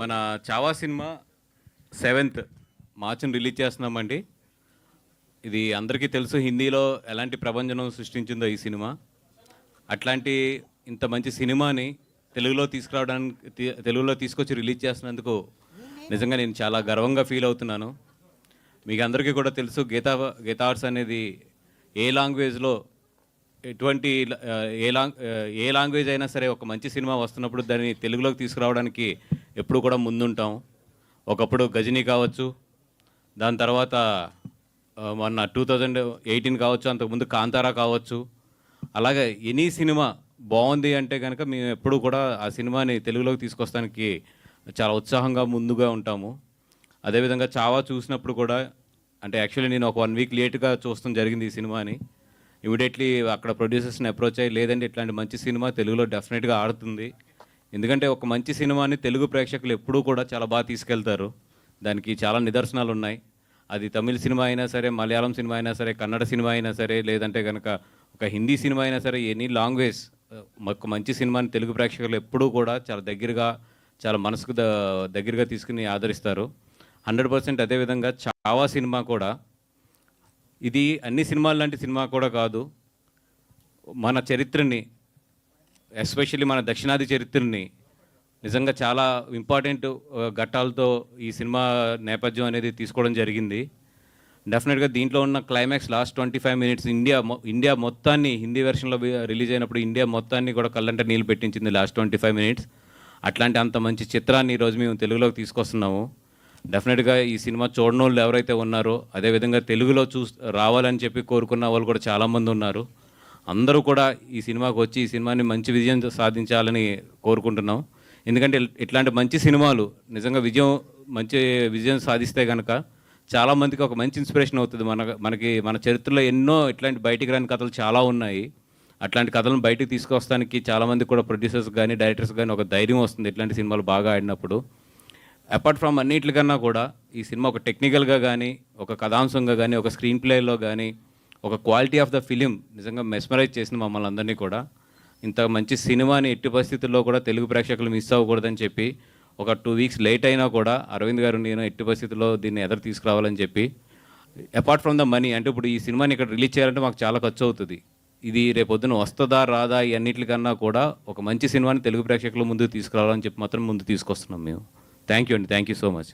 మన Chhaava cinema seventh మార్చిని release చేస్తున్నామండి. ఇది అందరికీ తెలుసు హిందీలో ఎలాంటి ప్రభంజనం సృష్టించిందో ఈ సినిమా. అట్లాంటి ఇంత మంచి సినిమాని తెలుగులో తీసుకురావడానికి తెలుగులో తీసుకొచ్చి రిలీజ్ చేస్తున్నందుకు నిజంగా నేను చాలా గర్వంగా ఫీల్ అవుతున్నాను. మీకు అందరికీ కూడా తెలుసు గీతా గీతా ఆర్ట్స్ అనేది ఏ లాంగ్వేజ్లో ఎటువంటి ఏ లాంగ్ ఏ లాంగ్వేజ్ అయినా సరే ఒక మంచి సినిమా వస్తున్నప్పుడు దాన్ని తెలుగులోకి తీసుకురావడానికి ఎప్పుడు కూడా ముందుంటాం. ఒకప్పుడు గజనీ కావచ్చు దాని తర్వాత మొన్న టూ థౌజండ్ ఎయిటీన్ కావచ్చు అంతకుముందు కాంతారా కావచ్చు. అలాగే ఎనీ సినిమా బాగుంది అంటే కనుక మేము ఎప్పుడు కూడా ఆ సినిమాని తెలుగులోకి తీసుకొస్తానికి చాలా ఉత్సాహంగా ముందుగా ఉంటాము. అదేవిధంగా చావా చూసినప్పుడు కూడా అంటే యాక్చువల్లీ నేను ఒక వన్ వీక్ లేట్గా చూస్తాం జరిగింది ఈ సినిమాని. ఇమీడియట్లీ అక్కడ ప్రొడ్యూసర్స్ని అప్రోచ్ అయ్యి లేదంటే ఇట్లాంటి మంచి సినిమా తెలుగులో డెఫినెట్గా ఆడుతుంది. ఎందుకంటే ఒక మంచి సినిమాని తెలుగు ప్రేక్షకులు ఎప్పుడూ కూడా చాలా బాగా తీసుకెళ్తారు. దానికి చాలా నిదర్శనాలు ఉన్నాయి అది తమిళ సినిమా అయినా సరే మలయాళం సినిమా అయినా సరే కన్నడ సినిమా అయినా సరే లేదంటే కనుక ఒక హిందీ సినిమా అయినా సరే ఎనీ లాంగ్వేజ్ ఒక మంచి సినిమాని తెలుగు ప్రేక్షకులు ఎప్పుడూ కూడా చాలా దగ్గరగా చాలా మనసుకు ద దగ్గరగా తీసుకుని ఆదరిస్తారు. హండ్రెడ్ పర్సెంట్ అదేవిధంగా చావా సినిమా కూడా ఇది అన్ని సినిమాలు లాంటి సినిమా కూడా కాదు. మన చరిత్రని ఎస్పెషల్లీ మన దక్షిణాది చరిత్రని నిజంగా చాలా ఇంపార్టెంట్ ఘట్టాలతో ఈ సినిమా నేపథ్యం అనేది తీసుకోవడం జరిగింది. డెఫినెట్గా దీంట్లో ఉన్న climax last twenty five minutes India మొ- ఇండియా మొత్తాన్ని హిందీ వెర్షన్లో రిలీజ్ అయినప్పుడు ఇండియా మొత్తాన్ని కూడా కళ్ళంట నీళ్ళు పెట్టించింది లాస్ట్ ట్వంటీ ఫైవ్ మినిట్స్ అట్లాంటి అంత మంచి చిత్రాన్ని ఈరోజు మేము తెలుగులోకి తీసుకొస్తున్నాము. డెఫినెట్గా ఈ సినిమా చూడని వాళ్ళు ఎవరైతే ఉన్నారో అదేవిధంగా తెలుగులో చూ రావాలని చెప్పి కోరుకున్న వాళ్ళు కూడా చాలామంది ఉన్నారు. అందరూ కూడా ఈ సినిమాకి వచ్చి ఈ సినిమాని మంచి విజయం సాధించాలని కోరుకుంటున్నాం. ఎందుకంటే ఇట్లాంటి మంచి సినిమాలు నిజంగా విజయం మంచి విజయం సాధిస్తే కనుక చాలామందికి ఒక మంచి ఇన్స్పిరేషన్ అవుతుంది మన మనకి మన చరిత్రలో ఎన్నో ఇట్లాంటి బయటికి రాని కథలు చాలా ఉన్నాయి. అట్లాంటి కథలను బయటికి తీసుకొస్తానికి చాలామంది కూడా ప్రొడ్యూసర్స్ కానీ డైరెక్టర్స్ కానీ ఒక ధైర్యం వస్తుంది ఇట్లాంటి సినిమాలు బాగా ఆడినప్పుడు. అపార్ట్ ఫ్రమ్ అన్నిటికన్నా కూడా ఈ సినిమా ఒక టెక్నికల్గా కానీ ఒక కథాంశంగా కానీ ఒక స్క్రీన్ ప్లేలో కానీ ఒక క్వాలిటీ ఆఫ్ ద ఫిలిం నిజంగా మెస్మరైజ్ చేసింది మమ్మల్ని అందరినీ కూడా. ఇంత మంచి సినిమాని ఎట్టి పరిస్థితుల్లో కూడా తెలుగు ప్రేక్షకులు మిస్ అవ్వకూడదని చెప్పి ఒక టూ వీక్స్ లేట్ అయినా కూడా అరవింద్ గారు నేను ఎట్టి పరిస్థితుల్లో దీన్ని ఎదురు తీసుకురావాలని చెప్పి. అపార్ట్ ఫ్రమ్ ద మనీ అంటే ఇప్పుడు ఈ సినిమాని ఇక్కడ రిలీజ్ చేయాలంటే మాకు చాలా ఖర్చు అవుతుంది. ఇది రేపొద్దున వస్తుందా రాదా ఇవన్నిటికన్నా కూడా ఒక మంచి సినిమాని తెలుగు ప్రేక్షకుల ముందుకు తీసుకురావాలని చెప్పి మాత్రం ముందు తీసుకొస్తున్నాం మేము. థ్యాంక్ యూ అండి. Thank you so much